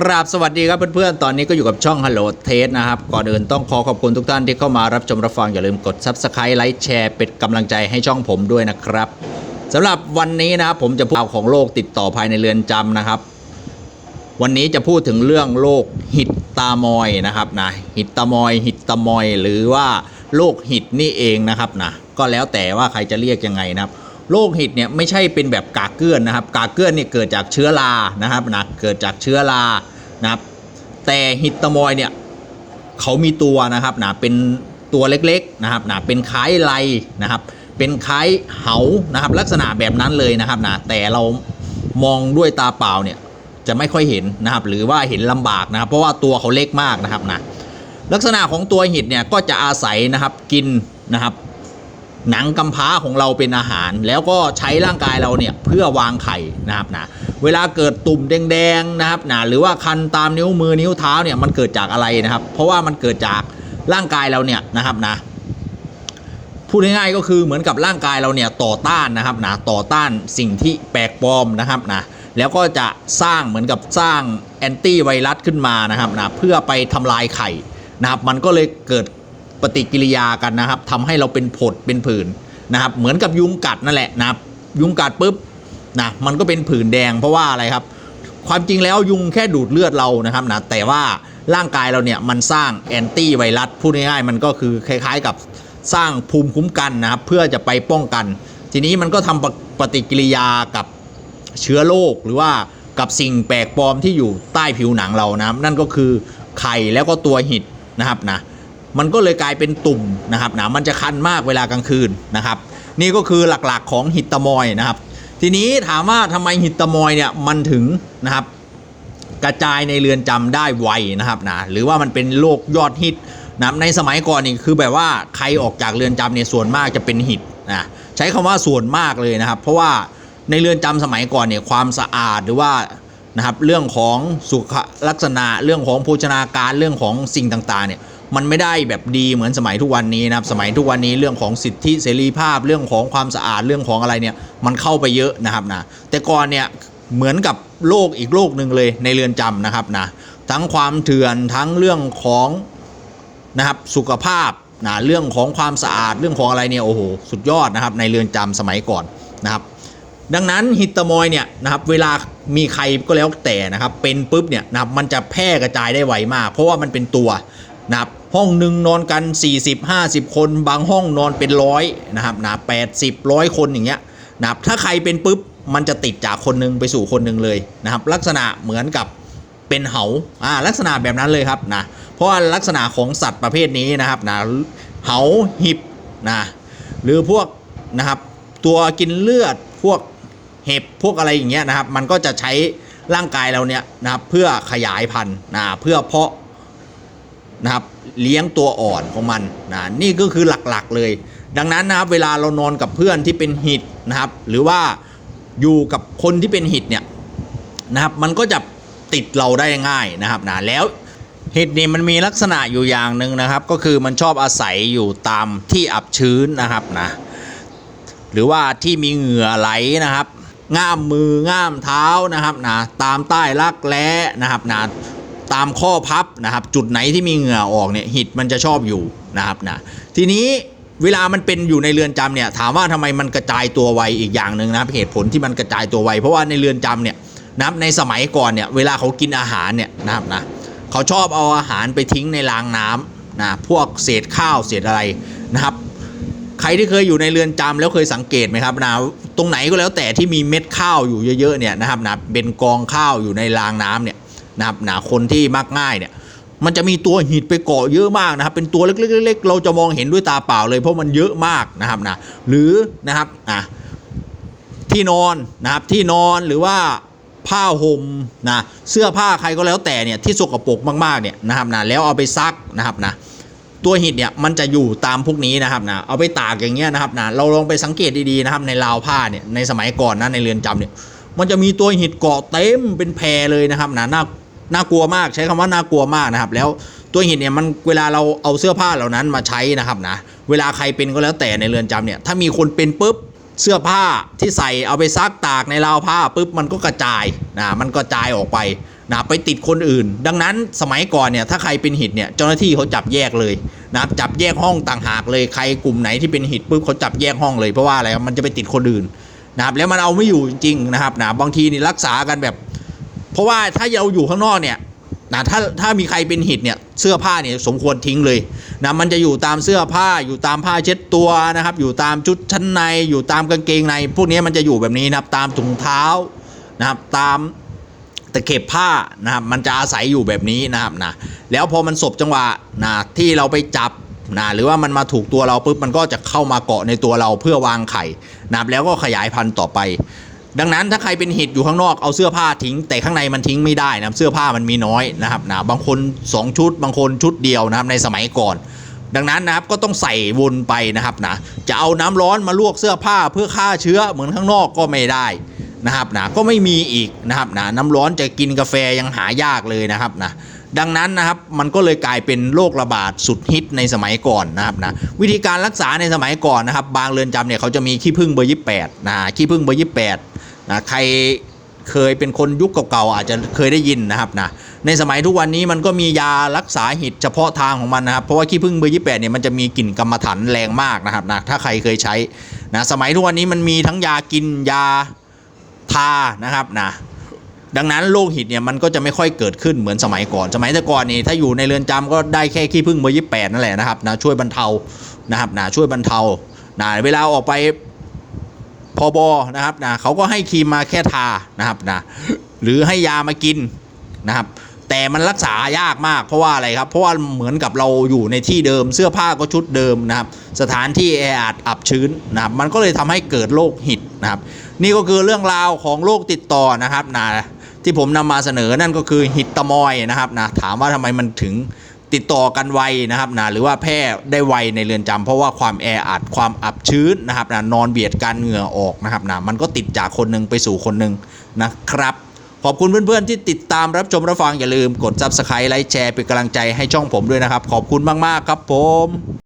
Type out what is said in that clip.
กราบสวัสดีครับเพื่อนๆ ตอนนี้ก็อยู่กับช่อง Hello t a s t นะครับ ก่อนอื่นต้องขอขอบคุณทุกท่านที่เข้ามารับชมรับฟัง อย่าลืมกด Subscribe ไลค์แชร์เป็นกำลังใจให้ช่องผมด้วยนะครับสำหรับวันนี้นะครับผมจะพูดข่าวของโรคติดต่อภายในเรือนจำนะครับ วันนี้จะพูดถึงเรื่องโรคหิดตามอยนะครับนะหิดตามอย หิดตามอย หรือว่าโรคหิดนี่เองนะครับนะก็แล้วแต่ว่าใครจะเรียกยังไงนะครับ โรคหิดเนี่ยไม่ใช่เป็นแบบกากเกลื่อนนะครับ กากเกลื่อนเนี่ยเกิดจากเชื้อรานะครับนะเกิดจากเชื้อรานะครับ แต่หิดตมอยเนี่ยเขามีตัวนะครับนะเป็นตัวเล็กๆนะครับนะเป็นคล้ายไรนะครับ เป็นคล้ายเหานะครับ ลักษณะแบบนั้นเลยนะครับนะแต่เรามองด้วยตาเปล่าเนี่ยจะไม่ค่อยเห็นนะครับ หรือว่าเห็นลำบากนะครับ เพราะว่าตัวเขาเล็กมากนะครับนะลักษณะของตัวห็ดเนี่ยก็จะอาศัยนะครับกินนะครับ หนังกำพร้าของเราเป็นอาหาร แล้วก็ใช้ร่างกายเราเนี่ยเพื่อวางไข่นะครับนะเวลาเกิดตุ่มแดงๆนะครับนะหรือว่าคันตามนิ้วมือนิ้วเท้าเนี่ยมันเกิดจากอะไรนะครับ เพราะว่ามันเกิดจากร่างกายเราเนี่ยนะครับนะพูดง่ายๆก็คือเหมือนกับร่างกายเราเนี่ยต่อต้านนะครับนะต่อต้านสิ่งที่แปลกปลอมนะครับนะแล้วก็จะสร้างเหมือนกับสร้างแอนตี้ไวรัสขึ้นมานะครับนะเพื่อไปทำลายไข่นะครับมันก็เลยเกิด ปฏิกิริยากันนะครับทำให้เราเป็นผดเป็นผื่นนะครับ เหมือนกับยุงกัดนั่นแหละนะครับยุงกัดปุ๊บนะมันก็เป็นผื่นแดงเพราะว่าอะไรครับ ความจริงแล้วยุงแค่ดูดเลือดเรานะครับนะแต่ว่าร่างกายเราเนี่ยมันสร้างแอนตี้ไวรัสพูดง่ายๆมันก็คือคล้ายๆกับสร้างภูมิคุ้มกันนะครับ เพื่อจะไปป้องกัน ทีนี้มันก็ทำปปฏิกิริยากับเชื้อโรคหรือว่ากับสิ่งแปลกปลอมที่อยู่ใต้ผิวหนังเรานะครับ นั่นก็คือไข่แล้วก็ตัวหิดนะครับนะ มันก็เลยกลายเป็นตุ่มนะครับนะมันจะคันมากเวลากลางคืนนะครับ นี่ก็คือหลักๆของหิดตมอยนะครับ ทีนี้ถามว่าทำไมหิดตมอยเนี่ยมันถึงนะครับ กระจายในเรือนจำได้ไวนะครับนะหรือว่ามันเป็นโรคยอดฮิตนะในสมัยก่อนนี่คือแบบว่าใครออกจากเรือนจำเนี่ยส่วนมากจะเป็นหิตนะใช้คำว่าส่วนมากเลยนะครับ เพราะว่าในเรือนจำสมัยก่อนเนี่ยความสะอาดหรือว่านะครับเรื่องของสุขลักษณะเรื่องของโภชนาการเรื่องของสิ่งต่างๆเนี่ย มันไม่ได้แบบดีเหมือนสมัยทุกวันนี้นะครับสมัยทุกวันนี้เรื่องของสิทธิเสรีภาพเรื่องของความสะอาดเรื่องของอะไรเนี่ยมันเข้าไปเยอะนะครับนะแต่ก่อนเนี่ยเหมือนกับโลกอีกโลกหนึ่งเลยในเรือนจำนะครับนะทั้งความเถื่อนทั้งเรื่องของนะครับสุขภาพนะเรื่องของความสะอาดเรื่องของอะไรเนี่ยโอ้โหสุดยอดนะครับในเรือนจำสมัยก่อนนะครับ ดังนั้นฮิตตมอยเนี่ยนะครับเวลามีใครก็แล้วแต่นะครับเป็นปุ๊บเนี่ยนะครับมันจะแพร่กระจายได้ไวมาก เพราะว่ามันเป็นตัวนะครับ ห้องหนึ่งนอนกัน 40 50 คน บางห้องนอนเป็นร้อยนะครับนะแปดสิบร้อยคนอย่างเงี้ยนะครับถ้าใครเป็นปุ๊บมันจะติดจากคนหนึงไปสู่คนหนึ่งเลยนะครับ ลักษณะเหมือนกับเป็นเหาอ่าลักษณะแบบนั้นเลยครับนะเพราะว่าลักษณะของสัตว์ประเภทนี้นะครับนะเหาหิบนะหรือพวกนะครับตัวกินเลือดพวกเห็บพวกอะไรอย่างเงี้ยนะครับ มันก็จะใช้ร่างกายเราเนี่ยนะครับเพื่อขยายพันธุ์นะเพื่อเพาะ นะครับเลี้ยงตัวอ่อนของมันนะนี่ก็คือหลักๆเลย ดังนั้นนะครับเวลาเรานอนกับเพื่อนที่เป็นหิดนะครับ หรือว่าอยู่กับคนที่เป็นหิดเนี่ยนะครับมันก็จะติดเราได้ง่ายนะครับนะแล้วเห็ดนี่มันมีลักษณะอยู่อย่างหนึ่งนะครับ ก็คือมันชอบอาศัยอยู่ตามที่อับชื้นนะครับนะหรือว่าที่มีเหงื่อไหลนะครับ ง่ามมือง่ามเท้านะครับนะตามใต้รักแร้นะครับนะ ตามข้อพับนะครับ จุดไหนที่มีเหงื่อออกเนี่ยหิดมันจะชอบอยู่นะครับนะทีนี้เวลามันเป็นอยู่ในเรือนจำเนี่ยถามว่าทำไมมันกระจายตัวไวอีกอย่างหนึ่งนะครับเหตุผลที่มันกระจายตัวไวเพราะว่าในเรือนจำเนี่ยนะครับในสมัยก่อนเนี่ยเวลาเขากินอาหารเนี่ยนะครับนะเขาชอบเอาอาหารไปทิ้งในรางน้ำนะพวกเศษข้าวเศษอะไรนะครับ ใครที่เคยอยู่ในเรือนจำแล้วเคยสังเกตไหมครับนะตรงไหนก็แล้วแต่ที่มีเม็ดข้าวอยู่เยอะๆเนี่ยนะครับนะเป็นกองข้าวอยู่ในรางน้ำเนี่ย นะครับนะคนที่มักง่ายเนี่ยมันจะมีตัวหิดไปเกาะเยอะมากนะครับ เป็นตัวเล็กๆๆเราจะมองเห็นด้วยตาเปล่าเลยเพราะมันเยอะมากนะครับนะหรือนะครับอะที่นอนนะครับที่นอนหรือว่าผ้าห่มนะเสื้อผ้าใครก็แล้วแต่เนี่ยที่สกปรกมากๆเนี่ยนะครับนะแล้วเอาไปซักนะครับนะตัวหิดเนี่ยมันจะอยู่ตามพวกนี้นะครับนะเอาไปตากอย่างเงี้ยนะครับนะเราลองไปสังเกตดีๆนะครับในราวผ้าเนี่ยในสมัยก่อนนะในเรือนจำเนี่ยมันจะมีตัวหิดเกาะเต็มเป็นแพรเลยนะครับนะน่า น่ากลัวมากใช้คำว่าน่ากลัวมากนะครับ แล้วตัวหิดเนี่ยมันเวลาเราเอาเสื้อผ้าเหล่านั้นมาใช้นะครับนะเวลาใครเป็นก็แล้วแต่ในเรือนจำเนี่ยถ้ามีคนเป็นปุ๊บเสื้อผ้าที่ใส่เอาไปซักตากในราวผ้าปุ๊บมันก็กระจายนะมันกระจายออกไปนะไปติดคนอื่น ดังนั้นสมัยก่อนเนี่ยถ้าใครเป็นหิตเนี่ยเจ้าหน้าที่เขาจับแยกเลยนะจับแยกห้องต่างหากเลยใครกลุ่มไหนที่เป็นหิตปุ๊บเขาจับแยกห้องเลยเพราะว่าอะไรมันจะไปติดคนอื่นนะครับแล้วมันเอาไม่อยู่จริงๆนะครับนะบางทีนี่รักษากันแบบ เพราะว่าถ้าเราอยู่ข้างนอกเนี่ยนะถ้าถ้ามีใครเป็นหิตเนี่ยเสื้อผ้าเนี่ยสมควรทิ้งเลยนะมันจะอยู่ตามเสื้อผ้าอยู่ตามผ้าเช็ดตัวนะครับ อยู่ตามชุดชั้นในอยู่ตามกางเกงใน พวกนี้มันจะอยู่แบบนี้นะครับตามถุงเท้านะครับตามตะเข็บผ้านะครับมันจะอาศัยอยู่แบบนี้นะครับนะแล้วพอมันสบจังหวะนะที่เราไปจับนะหรือว่ามันมาถูกตัวเราปุ๊บมันก็จะเข้ามาเกาะในตัวเราเพื่อวางไข่นะครับแล้วก็ขยายพันธุ์ต่อไป ดังนั้นถ้าใครเป็นหิดอยู่ข้างนอกเอาเสื้อผ้าทิ้ง แต่ข้างในมันทิ้งไม่ได้นะเสื้อผ้ามันมีน้อยนะครับนะบางคน 2 ชุด บางคนชุดเดียวนะครับในสมัยก่อน ดังนั้นนะครับก็ต้องใส่วนไปนะครับนะจะเอาน้ำร้อนมาลวกเสื้อผ้าเพื่อฆ่าเชื้อเหมือนข้างนอกก็ไม่ได้นะครับนะก็ไม่มีอีกนะครับนะน้ำร้อนจะกินกาแฟยังหายากเลยนะครับนะดังนั้นนะครับมันก็เลยกลายเป็นโรคระบาดสุดฮิตในสมัยก่อนนะครับนะวิธีการรักษาในสมัยก่อนนะครับ บางเรือนจำเนี่ยเขาจะมีขี้ผึ้งเบอร์ยี่แปดนะขี้ผึ้งเบอร์ยี่แปด นะใครเคยเป็นคนยุคเก่าๆอาจจะเคยได้ยินนะครับนะในสมัยทุกวันนี้มันก็มียารักษาหิดเฉพาะทางของมันนะครับเพราะว่าขี้ผึ้งเบอร์ยี่แปดเนี่ยมันจะมีกลิ่นกรรมฐานแรงมากนะครับนะถ้าใครเคยใช้นะสมัยทุกวันนี้มันมีทั้งยากินยาทานะครับนะดังนั้นโรคหิดเนี่ยมันก็จะไม่ค่อยเกิดขึ้นเหมือนสมัยก่อน สมัยแต่ก่อนนี่ถ้าอยู่ในเรือนจำก็ได้แค่ขี้ผึ้งเบอร์ยี่แปดนั่นแหละนะครับนะช่วยบรรเทานะครับนะช่วยบรรเทานะเวลาออกไป พอบอนะครับนะเขาก็ให้ครีมมาแค่ทานะครับนะหรือให้ยามากินนะครับแต่มันรักษายากมากเพราะว่าอะไรครับ เพราะว่าเหมือนกับเราอยู่ในที่เดิมเสื้อผ้าก็ชุดเดิมนะครับสถานที่แออัดอับชื้นนะครับมันก็เลยทำให้เกิดโรคหิดนะครับนี่ก็คือเรื่องราวของโรคติดต่อนะครับนะที่ผมนำมาเสนอนั่นก็คือหิดตะมอยนะครับนะถามว่าทำไมมันถึง ติดต่อกันไวนะครับนะหรือว่าแพร่ได้ไวในเรือนจำเพราะว่าความแออัดความอับชื้นนะครับนะนอนเบียดกันเหงื่อออกนะครับนะมันก็ติดจากคนหนึ่งไปสู่คนหนึ่งนะครับขอบคุณเพื่อนๆที่ติดตามรับชมรับฟังอย่าลืมกด subscribe ไลค์แชร์เป็นกำลังใจให้ช่องผมด้วยนะครับ ขอบคุณมากๆครับผม